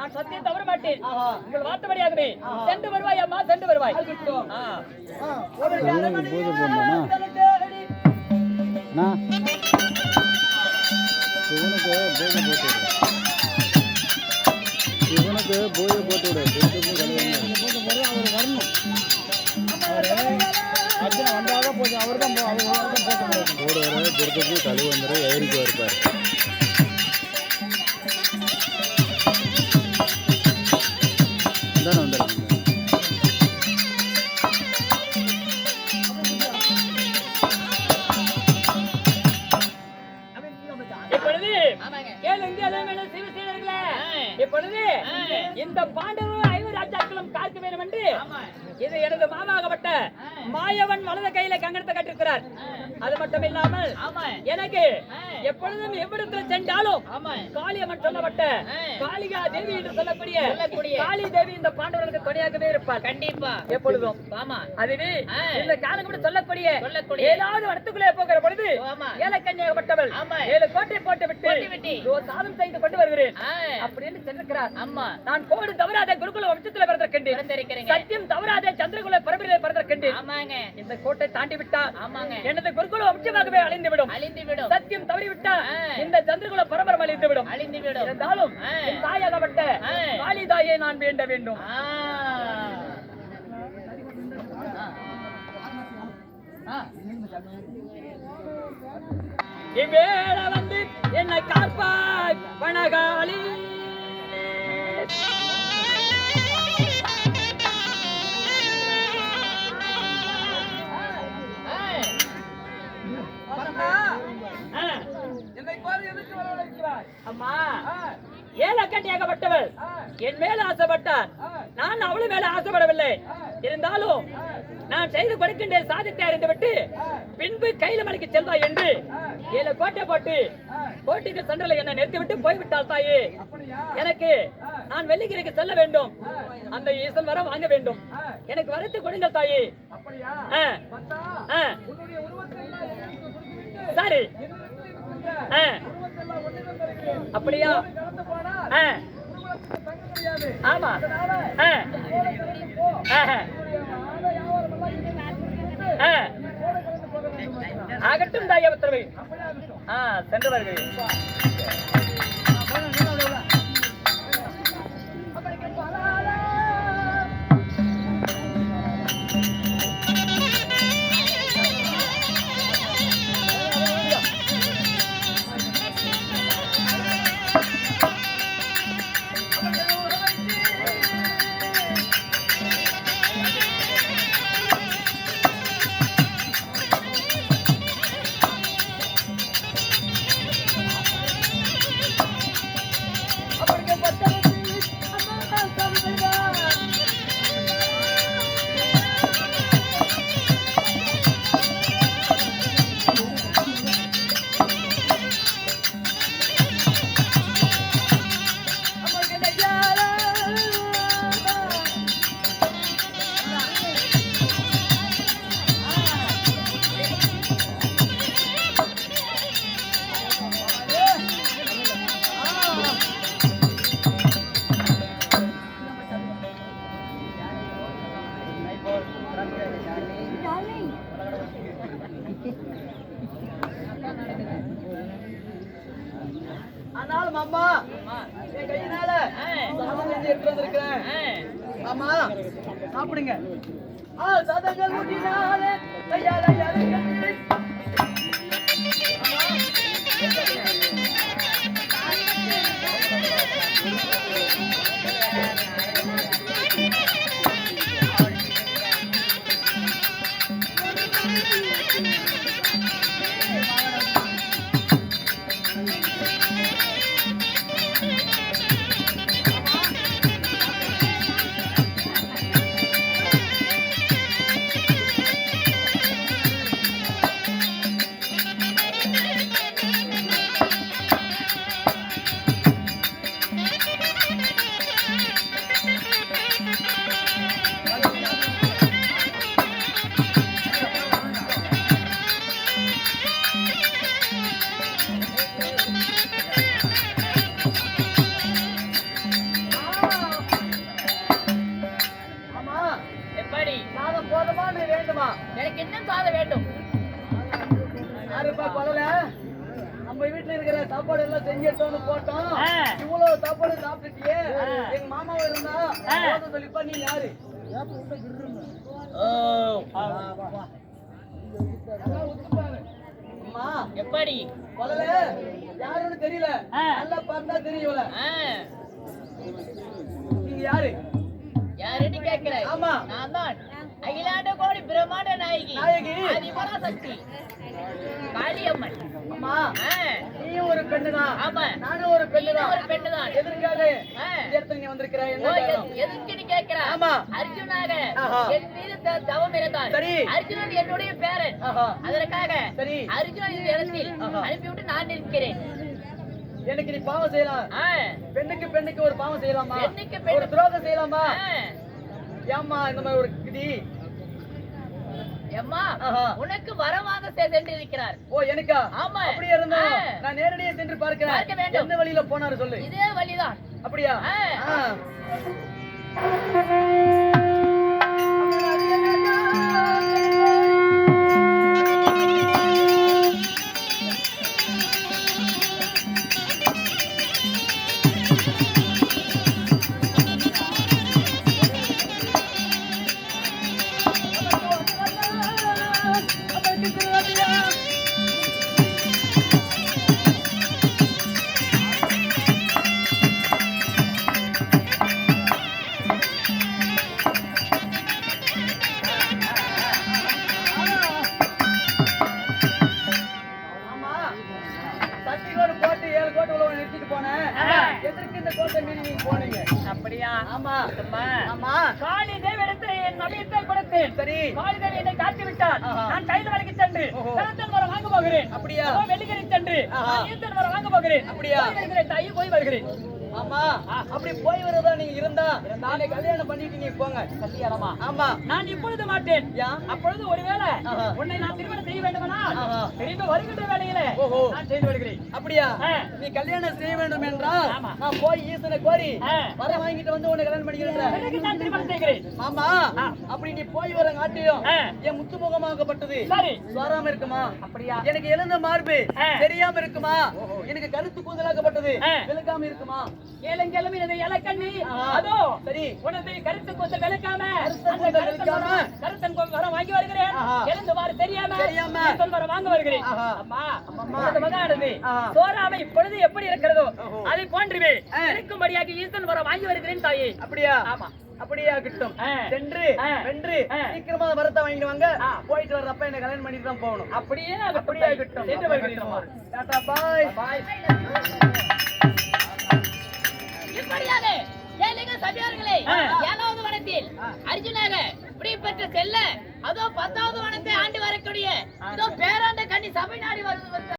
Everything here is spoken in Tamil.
நான் சத்தியம் தவற மாட்டேன். உங்கள் வார்த்தைப்படியாகவே சென்று வருவாய் அம்மா சென்று வருவாய். இவனுக்கு பூஜை போட்டு விடு அவர் வரணும் அர்ஜுன வந்தாதான் அவர் தான் அவர் தான் போட்டு போடுவார் திருப்பி கழுவு வந்துடும் ஏறிக்கு இருப்பார் இது எனது மாமாகப்பட்ட மாயவன் வலது கையில கங்கணத்தை கட்டிருக்கிறார். அது மட்டும் இல்லாமல் எனக்கு எப்பொழுதும் எவ்விடத்தில் சென்றாலும் காளியம்மன் சொல்லப்பட்ட காளிகா தேவி என்று சொல்லக்கூடிய காளி தேவி இந்த பாண்டவர்களுக்கு துணையாகவே இருப்பார் கண்டிப்பா. எப்பொழுதும். ஆமா. அதுவே இந்த காலம் கூட சொல்லக்கூடிய ஏதாவது இடத்துக்குள்ளே போகிற பொழுது ஏலக்கண்ணியாகப்பட்டவள் ஏழு கோட்டை போட்டு விட்டு சாதம் செய்து கொண்டு வருகிறேன் அப்படின்னு சென்றிருக்கிறார். அம்மா நான் கோடு தவறாத குருகுல வம்சத்துல பிறந்திருக்கின்றேன். சத்தியம் தவறாத சந்திரகுல பரம்பரையில பிறந்திருக்கின்றேன். இந்த கோட்டை தாண்டி விட்டா எனது குருகுல வம்சமாகவே அழிந்து விடும் அழிந்து விடும் சத்தியம் தவறி விட்டா இந்த சந்திரகுல பரம்பரம் அழிந்து விடும் அழிந்து விடும் இருந்தாலும் தாயாகப்பட்ட காளிதாயை நான் வேண்ட வேண்டும். இவ்வேள வந்து என்னை காப்பாய் வனகாளி. அம்மா ஆ, ஏலக்கட்டியாகப்பட்டவள் ஆ, என் மேல ஆசைப்பட்டார் நான் அவளு மேல ஆசைப்படவில்லை. இருந்தாலும் நான் செய்து கொடுக்கின்ற சாதித்தை அறிந்துவிட்டு பின்பு கையில மலைக்கு செல்வாய் என்று ஏழு கோட்டை போட்டு கோட்டைக்கு சென்றல என்னை நிறுத்திவிட்டு போய்விட்டாள் தாயே? எனக்கு நான் வெள்ளிக்கிரிக்கு செல்ல வேண்டும். அந்த ஈசன் வர வாங்க வேண்டும். எனக்கு வரத்து கொடுங்கள் தாயே. சரி. அப்படியா? ஆமா. ஆகட்டும் ஆ சென்றவர்கள். நாள் மாமா. என் கையினால சாதம் செஞ்சு எடுத்து வந்திருக்கிறேன். ஆமா சாப்பிடுங்க. ஆ சதங்கள் ஊட்டினாலே கையால யாரு காலம் நீ வேண்டுமா? எனக்கு இன்னும் காலம் வேண்டும்? யாருப்பா கொள்ளல நம்ம வீட்டுல இருக்கிற சாப்பாடு எல்லாம் செஞ்சு எடுத்தோம்னு போட்டோம். இவ்வளவு சாப்பாடு சாப்பிட்டுட்டியே. எங்க மாமாவும் இருந்தா சொல்லிப்பா நீ யாரு? எப்படி? கொள்ளல யாருன்னு தெரியல. நல்லா பார்த்தா தெரியல நீங்க யாரு? யாருன்னு கேக்குறேன் ஆமா. நான் தான். அகிலாண்ட கோடி பிரம்மாண்ட நாயகி. ஆதிபராசக்தி காளியம்மன் அம்மா ஆ, நீயும் ஒரு பெண்ணுதான் ஆமா நானும் ஒரு பெண்ணுதான் ஒரு பெண்ணுதான் எதற்காக ஆ. இந்த இடத்துல நீ வந்திருக்கிற ஓ, என்ன காரணம்? எது- எதுக்குன்னு கேட்கிறா ஆமா. அர்ஜுனாக ஆஹா. என் மீது த- தவம் இருந்தான் சரி. அர்ஜுனன் என்னுடைய பேரன். அதற்காக சரி. அர்ஜுனன் இந்த இடத்தில் ஆஹா. அனுப்பிவிட்டு நான் நிற்கிறேன் எனக்கு நீ பாவம் செய்யலாம் பெண்ணுக்கு பெண்ணுக்கு ஒரு பாவம் செய்யலாமா பெண்ணுக்கு பெண்ணு- ஒரு துரோகம் செய்யலாமா ஆ. ஏம்மா இந்த மாதிரி ஒரு விதி எம்மா. உனக்கு வரமாக செ- சென்றிருக்கிறார் ஓ எனக்கா ஆமா. அப்படியே இருந்தா. நான் நேரடியாக சென்று பார்க்க பார்க்கிறேன் வேண்டும். எந்த வழியில போனாரு சொல்லு இதே வழிதான் அப்படியா காளி தேவிடத்தை என் நபியத்தை கொடுத்தேன். சரி. காளி தேவி என்னை காட்டி விட்டார். நான் கையில் வலிக்கு சென்று. கருத்தன் வர வாங்க போகிறேன். அப்படியா? வெள்ளிக்கிரி சென்று ஈத்தன் வர வாங்க போகிறேன். அப்படியா? தாயி போய் வருகிறேன். ஆமா அப்படி போய் வரதா நீங்க இருந்தா நாளை கல்யாணம் பண்ணிட்டு நீங்க போங்க கல்யாணமா ஆமா நான் இப்பொழுது மாட்டேன் அப்பொழுது ஒருவேளை. உன்னை நான் திருமணம் செய்ய வேண்டுமானால் ஆஹா. திரும்ப வருகின்ற. நான் செய்து வருகிறேன் அப்படியா. நீ கல்யாணம் செய்ய வேண்டும் என்றால். நான் போய் ஈசனை கோரி. வர வாங்கிட்டு வந்து உன்னை கல்யாணம் பண்ணிக்கிறேன் நான் திருமணம் செய்கிறேன் ஆமா. அப்படி நீ போய் வர காட்டியும். என் முத்து முகமாகப்பட்டது சரி சோறாம இருக்குமா அப்படியா எனக்கு எழுந்த மார்பு. தெரியாம இருக்குமா எனக்கு கருத்து கூந்தலாக்கப்பட்டது. விளக்காம இருக்குமா ஏலங்கிழமை இது இலக்கண்ணி. அதோ சரி உனது கருத்து கொஞ்சம் விளக்காம கருத்தன் விளக்காம. வர- கருத்தன் வாங்கி வருகிறேன். எழுந்து வாரு தெரியாம வர வாங்க வருகிறேன். அம்மா. உனது. சோறாமை இப்பொழுது எப்படி இருக்கிறதோ. அதை போன்றுவே. இருக்கும்படியாக ஈசன் வர வாங்கி வருகிறேன் தாயே அப்படியா ஆமா அப்படியா கிட்டும் ஆ. சென்று. வென்று. சீக்கிரமா வரத்தை வாங்கிட்டு வாங்க. போயிட்டு வர்றப்ப என்ன கல்யாணம் பண்ணிட்டு தான் போகணும் அப்படியே அப்படியா கிட்டும் சென்று வருகிறேன் அம்மா. டாடா பாய் பாய் இப்படியாக கேளுங்க சபையார்களே. ஏழாவது வனத்தில் அர்ஜுனாக இப்படி பெற்ற செல்ல அதோ பத்தாவது வனத்தை ஆண்டு வரக்கூடிய இதோ பேராண்ட கண்ணி சபை நாடி வருவது